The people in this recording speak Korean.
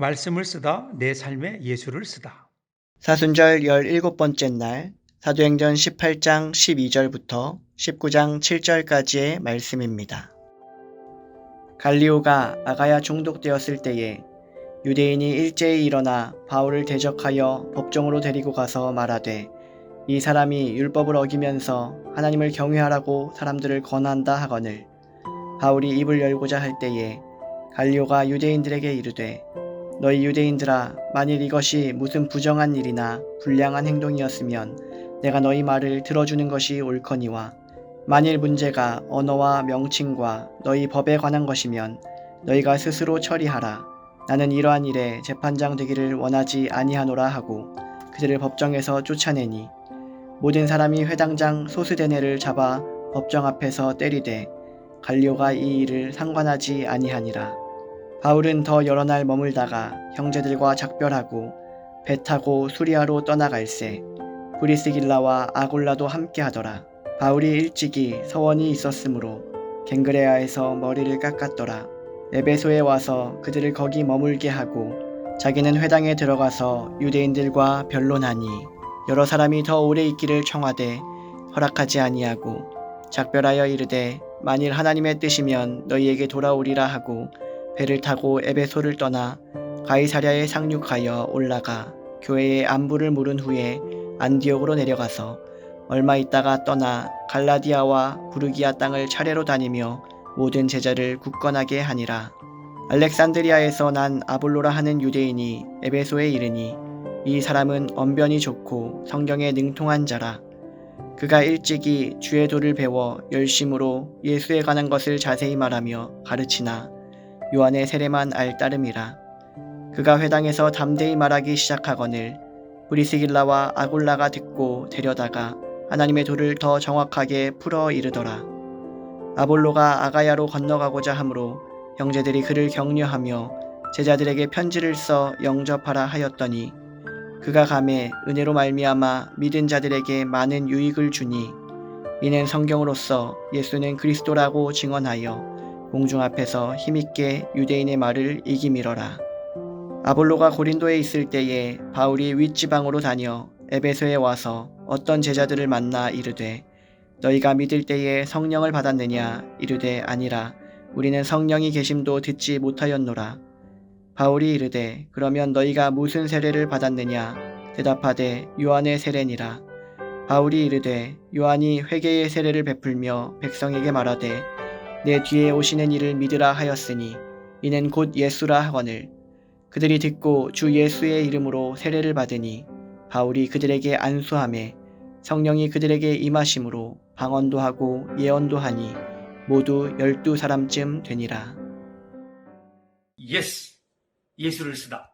말씀을 쓰다 내 삶의 예수를 쓰다. 사순절 17번째 날 사도행전 18장 12절부터 19장 7절까지의 말씀입니다. 갈리오가 아가야 중독되었을 때에 유대인이 일제히 일어나 바울을 대적하여 법정으로 데리고 가서 말하되 이 사람이 율법을 어기면서 하나님을 경외하라고 사람들을 권한다 하거늘 바울이 입을 열고자 할 때에 갈리오가 유대인들에게 이르되 너희 유대인들아 만일 이것이 무슨 부정한 일이나 불량한 행동이었으면 내가 너희 말을 들어주는 것이 옳거니와 만일 문제가 언어와 명칭과 너희 법에 관한 것이면 너희가 스스로 처리하라. 나는 이러한 일에 재판장 되기를 원하지 아니하노라 하고 그들을 법정에서 쫓아내니 모든 사람이 회당장 소스데네를 잡아 법정 앞에서 때리되 갈리오가 이 일을 상관하지 아니하니라 바울은 더 여러 날 머물다가 형제들과 작별하고 배 타고 수리아로 떠나갈새 브리스길라와 아골라도 함께하더라. 바울이 일찍이 서원이 있었으므로 갱그레아에서 머리를 깎았더라. 에베소에 와서 그들을 거기 머물게 하고 자기는 회당에 들어가서 유대인들과 변론하니 여러 사람이 더 오래 있기를 청하되 허락하지 아니하고 작별하여 이르되 만일 하나님의 뜻이면 너희에게 돌아오리라 하고 배를 타고 에베소를 떠나 가이사랴에 상륙하여 올라가 교회에 안부를 물은 후에 안디옥으로 내려가서 얼마 있다가 떠나 갈라디아와 부르기아 땅을 차례로 다니며 모든 제자를 굳건하게 하니라. 알렉산드리아에서 난 아볼로라 하는 유대인이 에베소에 이르니 이 사람은 언변이 좋고 성경에 능통한 자라. 그가 일찍이 주의 도를 배워 열심으로 예수에 관한 것을 자세히 말하며 가르치나 요한의 세례만 알 따름이라. 그가 회당에서 담대히 말하기 시작하거늘 브리스길라와 아골라가 듣고 데려다가 하나님의 도를 더 정확하게 풀어 이르더라. 아볼로가 아가야로 건너가고자 하므로 형제들이 그를 격려하며 제자들에게 편지를 써 영접하라 하였더니 그가 감에 은혜로 말미암아 믿은 자들에게 많은 유익을 주니 이는 성경으로서 예수는 그리스도라고 증언하여 공중 앞에서 힘있게 유대인의 말을 이기밀어라. 아볼로가 고린도에 있을 때에 바울이 윗지방으로 다녀 에베소에 와서 어떤 제자들을 만나 이르되 너희가 믿을 때에 성령을 받았느냐 이르되 아니라 우리는 성령이 계심도 듣지 못하였노라. 바울이 이르되 그러면 너희가 무슨 세례를 받았느냐 대답하되 요한의 세례니라. 바울이 이르되 요한이 회개의 세례를 베풀며 백성에게 말하되 내 뒤에 오시는 이를 믿으라 하였으니 이는 곧 예수라 하거늘 그들이 듣고 주 예수의 이름으로 세례를 받으니 바울이 그들에게 안수함에 성령이 그들에게 임하심으로 방언도 하고 예언도 하니 모두 열두 사람쯤 되니라. 예스. 예수를 쓰다.